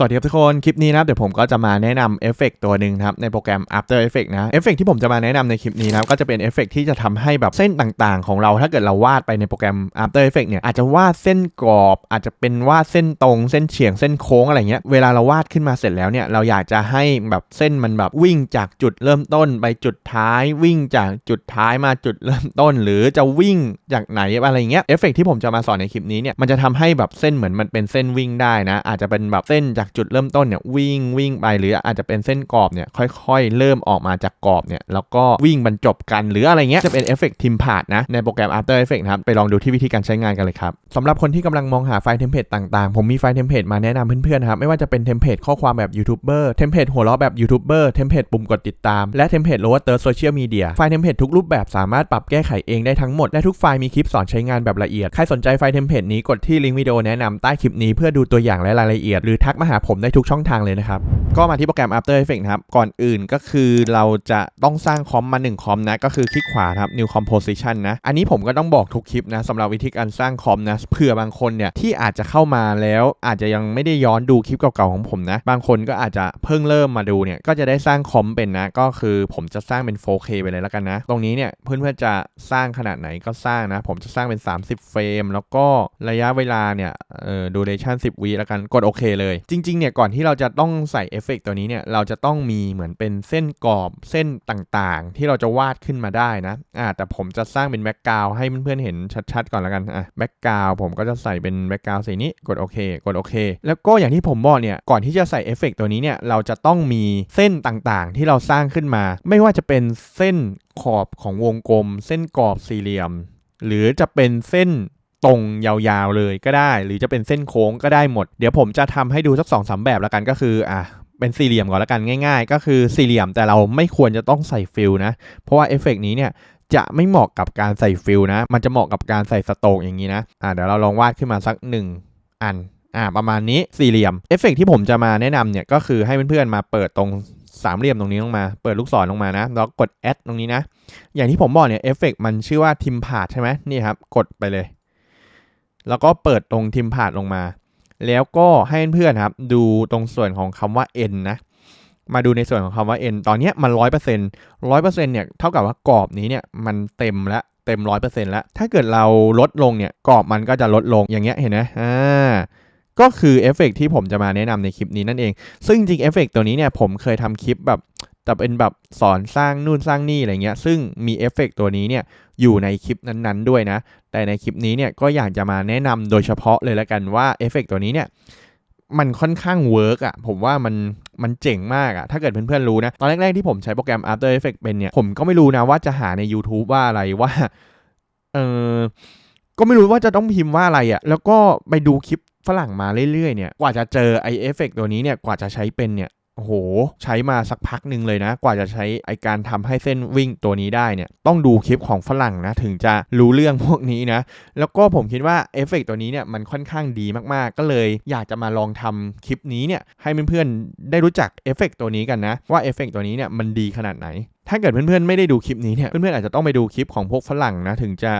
สวัสดีครับทุกคน คลิปนี้นะเดี๋ยวผมก็จะมาแนะนำเอฟเฟกต์ตัวหนึ่งครับในโปรแกรม After Effects นะเอฟเฟกต์ที่ผมจะมาแนะนำในคลิปนี้นะก็จะเป็นเอฟเฟกต์ที่จะทำให้แบบเส้นต่างๆ ของเราถ้าเกิดเราวาดไปในโปรแกรม After Effects เนี่ยอาจจะวาดเส้นกรอบ อาจจะเป็นวาดเส้นตรง เส้นเฉียงเส้นโค้งอะไรเงี้ยเวลาเราวาดขึ้นมาเสร็จแล้วเนี่ยเราอยากจะให้แบบเส้นมันแบบวิ่งจากจุดเริ่มต้นไปจุดท้ายวิ่งจากจุดท้ายมาจุดเริ่มต้น หรือจะวิ่งจากไหนอะไรเงี้ยเอฟเฟกต์ที่ผมจะมาสอนในคลิปนี้เนี่ยมันจะทำให้แบบเส้นเหมือนมันเป็นเส้นวิ่งได้นะ อาจจะเป็นแบบเส้นจากจุดเริ่มต้นเนี่ยวิ่งวิ่งไปหรืออาจจะเป็นเส้นกรอบเนี่ยค่อย ๆ เริ่มออกมาจากกรอบเนี่ยแล้วก็วิ่งบรรจบกันหรืออะไรเงี้ยจะเป็นเอฟเฟกต์ทิมพาดนะในโปรแกรม After Effects นะครับไปลองดูที่วิธีการใช้งานกันเลยครับสำหรับคนที่กำลังมองหาไฟล์เทมเพลตต่างๆ ผมมีไฟล์เทมเพลตมาแนะนำเพื่อนๆครับไม่ว่าจะเป็นเทมเพลตข้อความแบบยูทูบเบอร์เทมเพลตหัวเราะแบบยูทูบเบอร์เทมเพลตปุ่มกดติดตามและเทมเพลตโลว์เตอร์โซเชียลมีเดียไฟล์เทมเพลตทุกรูปแบบสามารถปรับแก้ไขเองได้ทั้งหมดและทุกไฟล์มีคลิปสอนใช้งานแบบละเอียดใครสนใจไฟล์เทมเพลตนี้กดที่ลิงก์วิดีโอแนะนำใต้คลิปนี้เพื่อดูตัวอย่างและรายละเอียดหรือทักมาหาผมได้ทุกช่องทางเลยนะครับ ก็มาที่โปรแกรม After Effects นะครับ ก่อนอื่นก็คือเราจะต้องสร้างคอมมา 1 คอมนะ ก็คือคลิกขวาครับ New Composition นะ อันนี้ผมก็ต้องบอกทุกคลิปนะสำหรับวิธีการสร้างคอมนะเผื่อบางคนเนี่ยที่อาจจะเข้ามาแล้วอาจจะยังไม่ได้ย้อนดูคลิปเก่าๆของผมนะ บางคนก็อาจจะเพิ่งเริ่มมาดูเนี่ยก็จะได้สร้างคอมเป็นนะ ก็คือผมจะสร้างเป็น 4K ไปเลยแล้วกันนะ ตรงนี้เนี่ยเพื่อนๆจะสร้างขนาดไหนก็สร้างนะ ผมจะสร้างเป็น 30 เฟรม แล้วก็ระยะเวลาเนี่ยเอ่อดูเรชั่น10วิแล้วกันกดโอเคเลยจริงๆเนี่ยก่อนที่เราจะต้องใส่เอฟเฟกตัวนี้เนี่ยเราจะต้องมีเหมือนเป็นเส้นกรอบเส้นต่างๆ ที่เราจะวาดขึ้นมาได้นะอ่าแต่ผมจะสร้างเป็นแบ็กกราวให้เพื่อนๆเห็นชัดๆ ก่อนแล้วกันอะแบ็กกราวผมก็จะใส่เป็นแบ็กกราวสีนี้กดโอเคกดโอเคแล้วก็อย่างที่ผมบอกเนี่ยก่อนที่จะใส่เอฟเฟกตัวนี้เนี่ยเราจะต้องมีเส้นต่างๆ ที่เราสร้างขึ้นมา ไม่ว่าจะเป็นเส้นขอบของวงกลม เส้นกรอบสี่เหลี่ยม หรือจะเป็นเส้น ตรงยาวๆเลยก็ได้ หรือจะเป็นเส้นโค้งก็ได้หมด เดี๋ยวผมจะทำให้ดูสักสองสามแบบล้วกันก็คืออะเป็นสี่เหลี่ยมก่อนล้วกันง่าย ๆ ก็คือสี่เหลี่ยมแต่เราไม่ควรจะต้องใส่ฟิลนะ เพราะว่าเอฟเฟกนี้เนี่ยจะไม่เหมาะกับการใส่ฟิลนะ มันจะเหมาะกับการใส่สโตกอย่างนี้นะอ่าเดี๋ยวเราลองวาดขึ้นมาสัก 1 อันอ่าประมาณนี้สี่เหลี่ยมเอฟเฟกที่ผมจะมาแนะนำเนี่ยก็คือให้เพื่อนๆมาเปิดตรงสามเหลี่ยมตรงนี้ลงมา เปิดลูกศรลงมานะ แล้วกด add ตรงนี้นะ อย่างที่ผมบอกเนี่ยเอฟเฟกมันชื่อว่าทิมพาดใช่ไหมนี่ครับ กดไปเลย แล้วก็เปิดตรงทิมพาดลงมา แล้วก็ให้เพื่อนๆครับดูตรงส่วนของคำว่า n นะมาดูในส่วนของคำว่า n ตอนนี้มันร้อยเปอร์เซ็นต์ร้อยเปอร์เซ็นต์เนี่ยเท่ากับว่ากรอบนี้เนี่ยมันเต็มแล้วเต็มร้อยเปอร์เซ็นต์แล้ว ถ้าเกิดเราลดลงเนี่ยกรอบมันก็จะลดลงอย่างเงี้ยเห็นไหมอ่าก็คือเอฟเฟกที่ผมจะมาแนะนำในคลิปนี้นั่นเอง ซึ่งจริงเอฟเฟกตัวนี้เนี่ยผมเคยทำคลิปแบบ แต่เป็นแบบสอนสร้างนู่นสร้างนี่อะไรเงี้ย ซึ่งมีเอฟเฟกตัวนี้เนี่ยอยู่ในคลิปนั้นๆด้วยนะ แต่ในคลิปนี้เนี่ยก็อยากจะมาแนะนำโดยเฉพาะเลยล้วกันว่าเอฟเฟกตัวนี้เนี่ยมันค่อนข้างเวิร์กอะผมว่ามันมันเจ๋งมากอะถ้าเกิดเพื่อนๆรู้นะ ตอนแรกๆที่ผมใช้โปรแกรม After Effects เป็นเนี่ย ผมก็ไม่รู้นะว่าจะหาใน YouTube ว่าอะไรว่า เออก็ไม่รู้ว่าจะต้องพิมพ์ว่าอะไรอะแล้วก็ไปดูคลิปฝรั่งมาเรื่อยๆเนี่ย กว่าจะเจอไอเอฟเฟกตัวนี้เนี่ย กว่าจะใช้เป็นเนี่ย โอ้โห ใช้มาสักพักหนึ่งเลยนะ กว่าจะใช้ไอการทำให้เส้นวิ่งตัวนี้ได้เนี่ย ต้องดูคลิปของฝรั่งนะ ถึงจะรู้เรื่องพวกนี้นะ แล้วก็ผมคิดว่าเอฟเฟกตัวนี้เนี่ยมันค่อนข้างดีมากๆ ก็เลยอยากจะมาลองทำคลิปนี้เนี่ยให้เพื่อนๆได้รู้จักเอฟเฟกตัวนี้กันนะ ว่าเอฟเฟกตัวนี้เนี่ยมันดีขนาดไหน ถ้าเกิดเพื่อนๆไม่ได้ดูคลิปนี้เนี่ยเพื่อนๆอาจจะต้องไปดูคลิปของพวกฝรั่งนะถึงจะ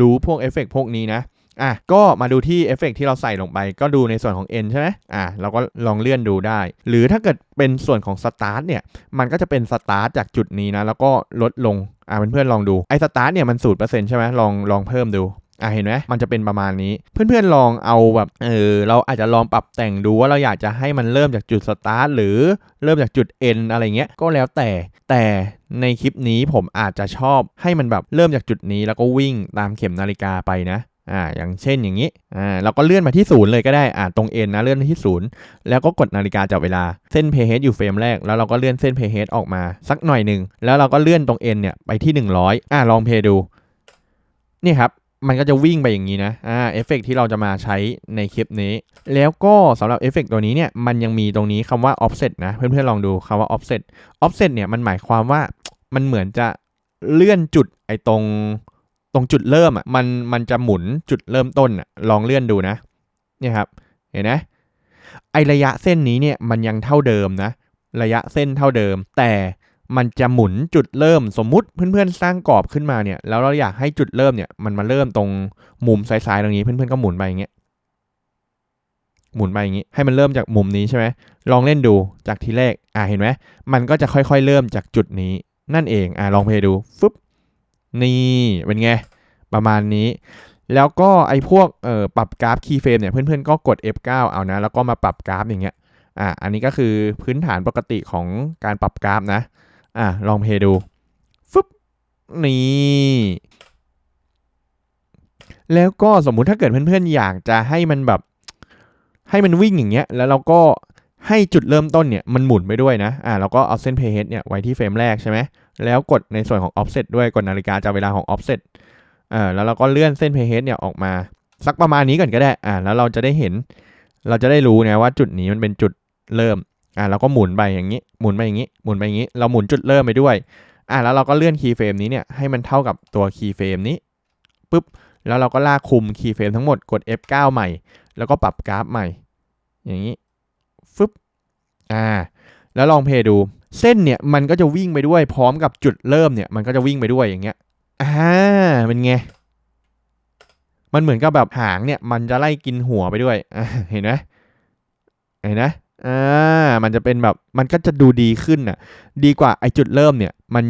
รู้พวกเอฟเฟกพวกนี้นะ อะก็มาดูที่เอฟเฟกที่เราใส่ลงไป ก็ดูในส่วนของ N ใช่ไหมอะเราก็ลองเลื่อนดูได้ หรือถ้าเกิดเป็นส่วนของ Start เนี่ย มันก็จะเป็น Start จากจุดนี้นะ แล้วก็ลดลง อะเพื่อนๆลองดู ไอ้ Start เนี่ยมันศูนย์เปอร์เซ็นต์ใช่ไหมลองลองเพิ่มดูอะเห็นไหมมันจะเป็นประมาณนี้ เพื่อนๆลองเอาแบบเออเราอาจจะลองปรับแต่งดูว่าเราอยากจะให้มันเริ่มจากจุด Start หรือเริ่มจากจุด N อะไรเงี้ยก็แล้วแต่แต่ในคลิปนี้ผมอาจจะชอบให้มันแบบเริ่มจากจุดนี้แล้วก็วิ่งตามเข็มนาฬิกาไปนะ อ่าอย่างเช่นอย่างนี้อ่าเราก็เลื่อนมาที่ศูนย์เลยก็ได้อ่าตรง N นนะเลื่อนที่ศูนย์แล้วก็กดนาฬิกาจับเวลาเส้นเพย์เฮดอยู่เฟรมแรกแล้วเราก็เลื่อนเส้นเพย์เฮดออกมาสักหน่อยหนึ่งแล้วเราก็เลื่อนตรง N เนี่ยไปที่ 100อ่าลองเพย์ดูนี่ครับมันก็จะวิ่งไปอย่างนี้นะ อ่า เอฟเฟกที่เราจะมาใช้ในคลิปนี้ แล้วก็สำหรับเอฟเฟกตัวนี้เนี่ย มันยังมีตรงนี้คำว่า offset นะ เพื่อนๆ ลองดูคำว่า offset offset เนี่ย มันหมายความว่า มันเหมือนจะเลื่อนจุดไอ้ตรง ตรงจุดเริ่มอะมันมันจะหมุนจุดเริ่มต้นอะลองเลื่อนดูนะเนี่ยครับเห็นไหมไอระยะเส้นนี้เนี่ยมันยังเท่าเดิมนะ ระยะเส้นเท่าเดิม แต่มันจะหมุนจุดเริ่มสมมุติเพื่อนๆสร้างกรอบขึ้นมาเนี่ย แล้วเราอยากให้จุดเริ่มเนี่ยมันมาเริ่มตรงมุมซ้ายๆตรงนี้เพื่อนๆก็หมุนไปอย่างเงี้ยหมุนไปอย่างนี้ให้มันเริ่มจากมุมนี้ใช่ไหมลองเล่นดูจากทีแรกอ่าเห็นไหมมันก็จะค่อยๆ เริ่มจากจุดนี้นั่นเองอ่าลองเพลย์ดูฟึบ นี่เป็นไง ประมาณนี้ แล้วก็ไอ้พวกเอ่อปรับกราฟคีย์เฟรมเนี่ยเพื่อนๆก็กด F9 เอานะ แล้วก็มาปรับกราฟอย่างเงี้ยอ่าอันนี้ก็คือพื้นฐานปกติของการปรับกราฟนะอะลองเพย์ดูฟึบนี่แล้วก็สมมุติถ้าเกิดเพื่อนๆอยากจะให้มันแบบ ให้มันวิ่งอย่างเงี้ย แล้วเราก็ให้จุดเริ่มต้นเนี่ยมันหมุนไปด้วยนะ อะเราก็เอาเส้นเพย์เฮดเนี่ยไว้ที่เฟรมแรกใช่ไหม แล้วกดในส่วนของ offset ด้วยกดนาฬิกาจับเวลาของ offset เอ่าแล้วเราก็เลื่อนเส้นเพย์เฮดเนี่ยออกมา สักประมาณนี้ก่อนก็ได้อ่าแล้วเราจะได้เห็น เราจะได้รู้นะว่าจุดนี้มันเป็นจุดเริ่มอ่าเราก็หมุนไปอย่างนี้หมุนไปอย่างนี้หมุนไปอย่างนี้ เราหมุนจุดเริ่มไปด้วยอ่าแล้วเราก็เลื่อนคีย์เฟรมนี้เนี่ยให้มันเท่ากับตัวคีย์เฟรมนี้ปุ๊บแล้วเราก็ลากคุมคีย์เฟรมทั้งหมดกด F9 ใหม่ แล้วก็ปรับกราฟใหม่ อย่างนี้ฟึบอ่า แล้วลองเพย์ดู เส้นเนี่ยมันก็จะวิ่งไปด้วย พร้อมกับจุดเริ่มเนี่ยมันก็จะวิ่งไปด้วยอย่างเงี้ยอ่าเป็นไงมันเหมือนกับแบบหางเนี่ย มันจะไล่กินหัวไปด้วยเห็นไหมเห็นไหมอ่ามันจะเป็นแบบมันก็จะดูดีขึ้นน่ะ ดีกว่าไอจุดเริ่มเนี่ย มัน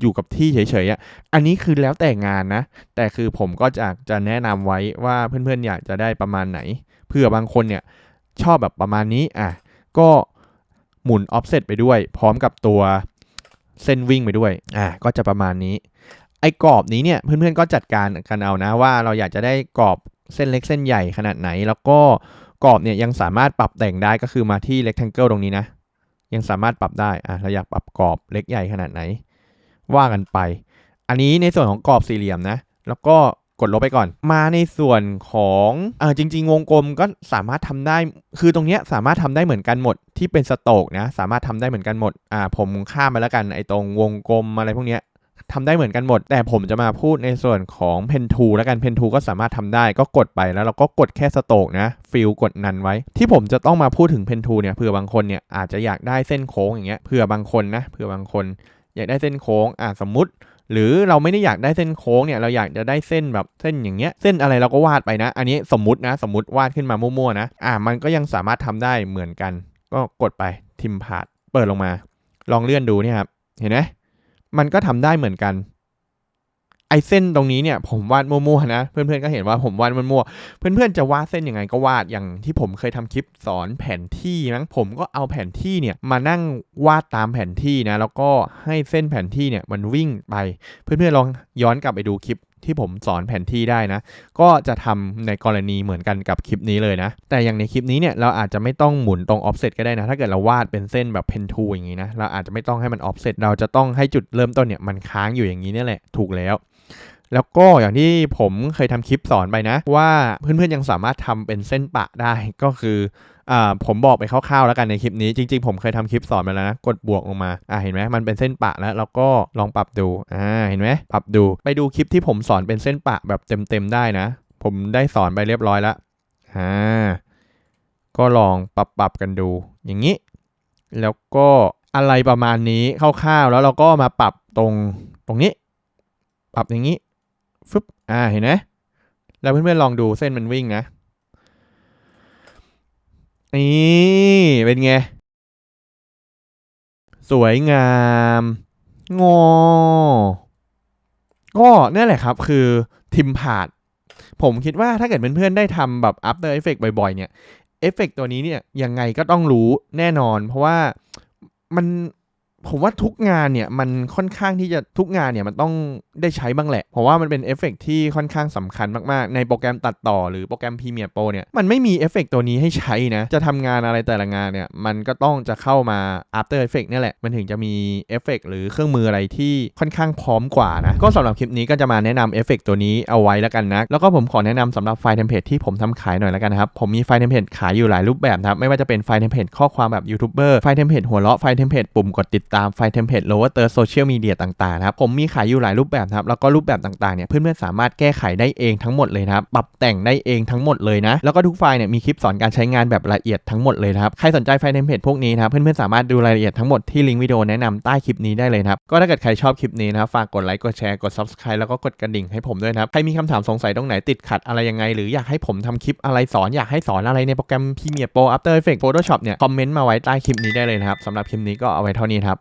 อยู่กับที่เฉยๆอะอันนี้คือแล้วแต่งานนะ แต่คือผมก็จะจะแนะนำไว้ว่าเพื่อนๆอยากจะได้ประมาณไหนเพื่อบางคนเนี่ย ชอบแบบประมาณนี้อะก็ หมุน offset ไปด้วย พร้อมกับตัวเส้นวิ่งไปด้วยอะก็จะประมาณนี้ ไอ้กรอบนี้เนี่ยเพื่อนๆก็จัดการกันเอานะว่าเราอยากจะได้กรอบเส้นเล็กเส้นใหญ่ขนาดไหน แล้วก็กรอบเนี่ยยังสามารถปรับแต่งได้ก็คือมาที่ rectangle ตรงนี้นะ ยังสามารถปรับได้อะเราอยากปรับกรอบเล็กใหญ่ขนาดไหน ว่ากันไป อันนี้ในส่วนของกรอบสี่เหลี่ยมนะ แล้วก็ กดลบไปก่อน มาในส่วนของอ่าจริง ๆ วงกลมก็สามารถทำได้ คือตรงเนี้ยสามารถทำได้เหมือนกันหมด ที่เป็นสโตกนะสามารถทำได้เหมือนกันหมดอ่าผมข้ามไปแล้วกันไอ้ตรงวงกลมอะไรพวกเนี้ยทำได้เหมือนกันหมด แต่ผมจะมาพูดในส่วนของเพนทูแล้วกันเพนทูก็สามารถทำได้ก็กดไปแล้วเราก็กดแค่สโตกนะฟิลกดนันไว้ ที่ผมจะต้องมาพูดถึงเพนทูเนี่ยเผื่อบางคนเนี่ยอาจจะอยากได้เส้นโค้งอย่างเงี้ยเผื่อบางคนนะเผื่อบางคน อยากได้เส้นโค้งอ่าสมมติ หรือเราไม่ได้อยากได้เส้นโค้งเนี่ยเราอยากจะได้เส้นแบบเส้นอย่างเงี้ยเส้นอะไรเราก็วาดไปนะ อันนี้สมมตินะสมมติวาดขึ้นมามั่วๆนะอ่ามันก็ยังสามารถทำได้เหมือนกัน ก็กดไปทิมพาดเปิดลงมา ลองเลื่อนดูเนี่ยครับเห็นไหมมันก็ทำได้เหมือนกัน ไอเส้นตรงนี้เนี่ยผมวาดมั่วๆนะ เพื่อนๆก็เห็นว่าผมวาดมั่วๆเพื่อนๆจะวาดเส้นยังไงก็วาดอย่างที่ผมเคยทำคลิปสอนแผนที่มั้งผมก็เอาแผนที่เนี่ยมานั่งวาดตามแผนที่นะแล้วก็ให้เส้นแผนที่เนี่ยมันวิ่งไป เพื่อนๆลองย้อนกลับไปดูคลิป ที่ผมสอนแผนที่ได้นะ ก็จะทำในกรณีเหมือนกันกับคลิปนี้เลยนะ แต่อย่างในคลิปนี้เนี่ยเราอาจจะไม่ต้องหมุนตรง offset ก็ได้นะ ถ้าเกิดเราวาดเป็นเส้นแบบเพนทูอย่างนี้นะ เราอาจจะไม่ต้องให้มัน offset เราจะต้องให้จุดเริ่มต้นเนี่ยมันค้างอยู่อย่างนี้นี่แหละ ถูกแล้ว แล้วก็อย่างที่ผมเคยทำคลิปสอนไปนะ ว่าเพื่อนๆยังสามารถทำเป็นเส้นปะได้ก็คืออ่าผมบอกไปคร่าวๆแล้วกันในคลิปนี้จริงๆ ผมเคยทำคลิปสอนไปแล้วนะ กดบวกลงมาอ่าเห็นไหมมันเป็นเส้นปะแล้วเราก็ลองปรับดูอ่าเห็นไหมปรับดูไปดูคลิปที่ผมสอนเป็นเส้นปะแบบเต็มๆได้นะ ผมได้สอนไปเรียบร้อยแล้วอ่าก็ลองปรับปรับๆกันดู อย่างนี้ แล้วก็อะไรประมาณนี้คร่าวๆแล้วเราก็มาปรับตรงตรงนี้ ปรับอย่างนี้ ฟึบอ่าเห็นไหมแล้วเพื่อนๆลองดูเส้นมันวิ่งนะนี่เป็นไง สวยงาม งอ ก็นั่นแหละครับ คือทิมพาด ผมคิดว่าถ้าเกิดเพื่อนๆได้ทำแบบ After Effect บ่อยๆ เนี่ย เอฟเฟกตัวนี้เนี่ยยังไงก็ต้องรู้แน่นอน เพราะว่ามัน ผมว่าทุกงานเนี่ยมันค่อนข้างที่จะทุกงานเนี่ยมันต้องได้ใช้บ้างแหละ เพราะว่ามันเป็นเอฟเฟกต์ที่ค่อนข้างสำคัญมากๆ ในโปรแกรมตัดต่อหรือโปรแกรม Premiere Pro เนี่ยมันไม่มีเอฟเฟกต์ตัวนี้ให้ใช้นะ จะทำงานอะไรแต่ละงานเนี่ยมันก็ต้องจะเข้ามา After Effect นี่แหละ มันถึงจะมีเอฟเฟกต์หรือเครื่องมืออะไรที่ค่อนข้างพร้อมกว่านะ ก็สำหรับคลิปนี้ก็จะมาแนะนำเอฟเฟกต์ตัวนี้เอาไว้แล้วกันนะ แล้วก็ผมขอแนะนำสำหรับไฟล์เทมเพลตที่ผมทำขายหน่อยแล้วกันนะครับผมมีไฟล์เทมเพลตขายอยู่หลายรูปแบบครับไม่ว่าจะเป็นไฟล์เทมเพลตข้อความแบบยูทูบเบอร์ไฟล์เทมเพลตหัวเราะไฟล์เทมเพลตปุ่มกดติดตามไฟล์เทมเพลตหรือว่าเตอร์โซเชียลมีเดียต่างๆนะครับผมมีขายอยู่หลายรูปแบบนะครับแล้วก็รูปแบบต่างๆเนี่ยเพื่อนๆสามารถแก้ไขได้เองทั้งหมดเลยนะครับปรับแต่งได้เองทั้งหมดเลยนะแล้วก็ทุกไฟล์เนี่ยมีคลิปสอนการใช้งานแบบละเอียดทั้งหมดเลยนะครับใครสนใจไฟล์เทมเพลตพวกนี้นะครับเพื่อนๆสามารถดูรายละเอียดทั้งหมดที่ลิงก์วิดีโอแนะนำใต้คลิปนี้ได้เลยนะครับก็ถ้าเกิดใครชอบคลิปนี้นะครับฝากกดไลค์กดแชร์กด subscribe แล้วก็กดกระดิ่งให้ผมด้วยนะครับใครมีคำถามสงสัยตรงไหนติดขัดอะไรยังไง หรืออยากให้ผมทำคลิปอะไรสอนอยากให้สอนอะไรในโปรแกรม Premiere Pro After Effects Photoshop เนี่ยคอมเมนต์มาไว้ใต้คลิปนี้ได้เลยนะครับสำหรับคลิปนี้ก็เอาไว้เท่านี้ครับ